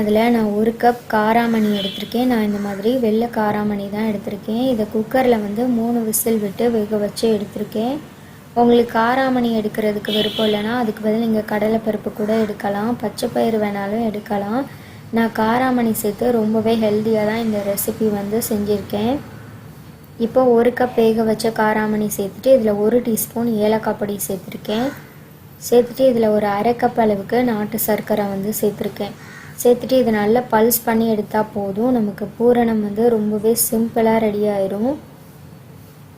அதில் நான் ஒரு கப் காராமணி எடுத்திருக்கேன். நான் இந்த மாதிரி வெள்ளை காராமணி தான் எடுத்திருக்கேன். இதை குக்கரில் வந்து மூணு விசில் விட்டு வேக வச்சு எடுத்திருக்கேன். உங்களுக்கு காராமணி எடுக்கிறதுக்கு விருப்பம் இல்லைன்னா அதுக்கு பதில் நீங்கள் கடலைப்பருப்பு கூட எடுக்கலாம். பச்சை பயிறு வேணாலும் எடுக்கலாம். நான் காராமணி சேர்த்து ரொம்பவே ஹெல்த்தியாக தான் இந்த ரெசிபி வந்து செஞ்சுருக்கேன். இப்போ ஒரு கப் வேக வச்ச காராமணி சேர்த்துட்டு இதில் ஒரு டீஸ்பூன் ஏலக்காய் பொடி சேர்த்துருக்கேன். சேர்த்துட்டு இதில் ஒரு அரை கப் அளவுக்கு நாட்டு சர்க்கரை வந்து சேர்த்துருக்கேன். சேர்த்துட்டு இதை நல்லா பல்ஸ் பண்ணி எடுத்தால் போதும். நமக்கு பூரணம் வந்து ரொம்பவே சிம்பிளாக ரெடி ஆயிரும்.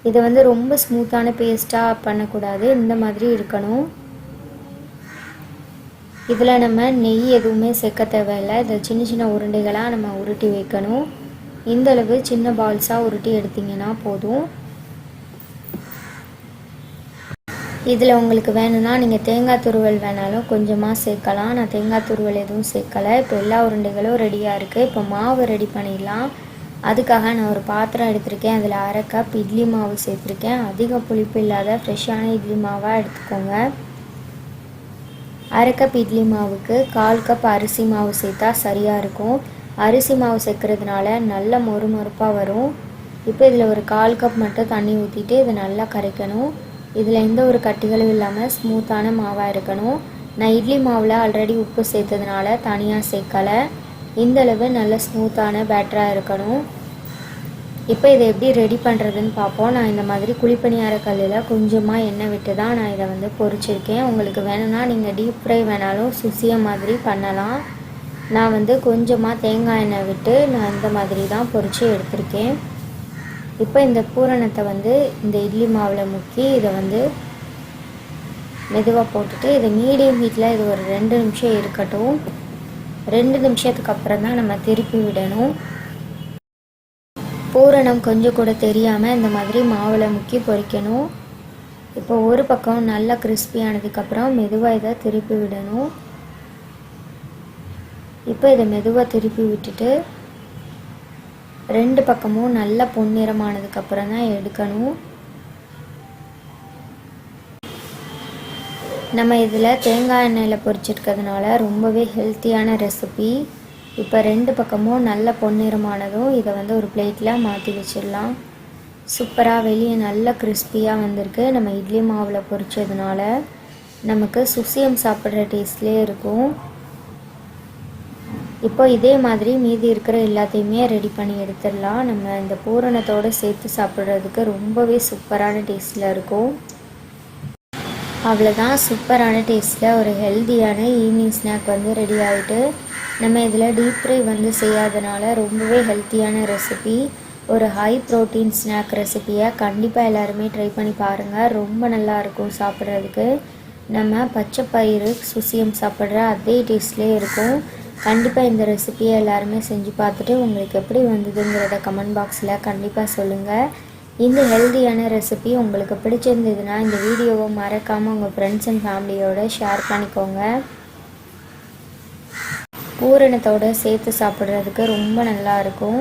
இதை வந்து ரொம்ப ஸ்மூத்தான பேஸ்ட்டாக பண்ணக்கூடாது. இந்த மாதிரி இருக்கணும். இதில் நம்ம நெய் எதுவுமே சேர்க்க தேவையில்லை. இதை சின்ன சின்ன உருண்டைகளாக நம்ம உருட்டி வைக்கணும். இந்த அளவு சின்ன பால்ஸாக உருட்டி எடுத்திங்கன்னா போதும். இதில் உங்களுக்கு வேணும்னா நீங்கள் தேங்காய் துருவல் வேணாலும் கொஞ்சமாக சேர்க்கலாம். நான் தேங்காய் துருவல் எதுவும் சேர்க்கலை. இப்போ எல்லா உருண்டைகளும் ரெடியாக இருக்குது. இப்போ மாவு ரெடி பண்ணிடலாம். அதுக்காக நான் ஒரு பாத்திரம் எடுத்திருக்கேன். அதில் அரை கப் இட்லி மாவு சேர்த்துருக்கேன். அதிக புளிப்பு இல்லாத ஃப்ரெஷ்ஷான இட்லி மாவாக எடுத்துக்கோங்க. அரை கப் இட்லி மாவுக்கு கால் கப் அரிசி மாவு சேர்த்தா சரியாக இருக்கும். அரிசி மாவு சேர்க்கறதுனால நல்ல மொறு மொறுப்பாக வரும். இப்போ இதில் ஒரு கால் கப் மட்டும் தண்ணி ஊற்றிட்டு இதை நல்லா கரைக்கணும். இதில் எந்த ஒரு கட்டிகளும் இல்லாமல் ஸ்மூத்தான மாவாக இருக்கணும். நான் இட்லி மாவில் ஆல்ரெடி உப்பு சேர்த்ததுனால தனியாக சேர்க்கலை. இந்தளவு நல்ல ஸ்மூத்தான பேட்டராக இருக்கணும். இப்போ இதை எப்படி ரெடி பண்ணுறதுன்னு பார்ப்போம். நான் இந்த மாதிரி குழிப்பணியார கல்லில் கொஞ்சமாக எண்ணெய் விட்டு தான் நான் இதை வந்து பொரிச்சிருக்கேன் உங்களுக்கு வேணும்னா நீங்கள் டீப் ஃப்ரை வேணாலும் சுசிய மாதிரி பண்ணலாம். நான் வந்து கொஞ்சமாக தேங்காய் எண்ணெய் விட்டு நான் இந்த மாதிரி தான் பொரித்து எடுத்திருக்கேன். இப்போ இந்த பூரணத்தை வந்து இந்த இட்லி மாவில் முக்கி இதை வந்து மெதுவாக போட்டுட்டு இதை மீடியம் ஹீட்டில் இது ஒரு ரெண்டு நிமிஷம் இருக்கட்டும். ரெண்டு நிமிஷத்துக்கு அப்புறம் தான் நம்ம திருப்பி விடணும். பூரணம் கொஞ்சம் கூட தெரியாமல் இந்த மாதிரி மாவில் முக்கி பொறிக்கணும். இப்போ ஒரு பக்கம் நல்லா கிறிஸ்பியானதுக்கப்புறம் மெதுவாக இதை திருப்பி விடணும். இப்போ இதை மெதுவாக திருப்பி விட்டுட்டு ரெண்டு பக்கமும் நல்ல பொன்னிறமானதுக்கப்புறம் தான் எடுக்கணும். நம்ம இதில் தேங்காய் எண்ணெயில் பொரிச்சிருக்கிறதுனால ரொம்பவே ஹெல்த்தியான ரெசிபி இப்போ ரெண்டு பக்கமும் நல்ல பொன்னிறமானதும் இதை வந்து ஒரு பிளேட்டில் மாற்றி வச்சிடலாம். சூப்பராக வெளியே நல்ல கிறிஸ்பியாக வந்திருக்கு. நம்ம இட்லி மாவில் பொரிச்சதுனால நமக்கு சுசியம் சாப்பிட்ற டேஸ்ட்லேயே இருக்கும். இப்போ இதே மாதிரி மீதி இருக்கிற எல்லாத்தையுமே ரெடி பண்ணி எடுத்துடலாம். நம்ம இந்த பூரணத்தோடு சேர்த்து சாப்பிட்றதுக்கு ரொம்பவே சூப்பரான டேஸ்ட்டில் இருக்கும். அவ்வளோதான் சூப்பரான டேஸ்ட்டில் ஒரு ஹெல்த்தியான ஈவினிங் ஸ்நாக் வந்து ரெடி ஆகிட்டு நம்ம இதில் டீப் ஃப்ரை வந்து செய்யாதனால ரொம்பவே ஹெல்த்தியான ரெசிபி ஒரு ஹை ப்ரோட்டீன் ஸ்நாக் ரெசிப்பியை கண்டிப்பாக எல்லாருமே ட்ரை பண்ணி பாருங்கள் ரொம்ப நல்லா இருக்கும் சாப்பிட்றதுக்கு. நம்ம பச்சை பயிறு சுசியம் சாப்பிட்ற அதே டேஸ்ட்லேயே இருக்கும். கண்டிப்பாக இந்த ரெசிபியை எல்லாருமே செஞ்சு பார்த்துட்டு உங்களுக்கு எப்படி வந்ததுங்கிறத கமெண்ட் பாக்ஸில் கண்டிப்பாக சொல்லுங்கள் இந்த ஹெல்த்தியான ரெசிபி உங்களுக்கு பிடிச்சிருந்ததுன்னா இந்த வீடியோவை மறக்காமல் உங்கள் ஃப்ரெண்ட்ஸ் அண்ட் ஃபேமிலியோட ஷேர் பண்ணிக்கோங்க. பூரணத்தோடு சேர்த்து சாப்பிட்றதுக்கு ரொம்ப நல்லா இருக்கும்.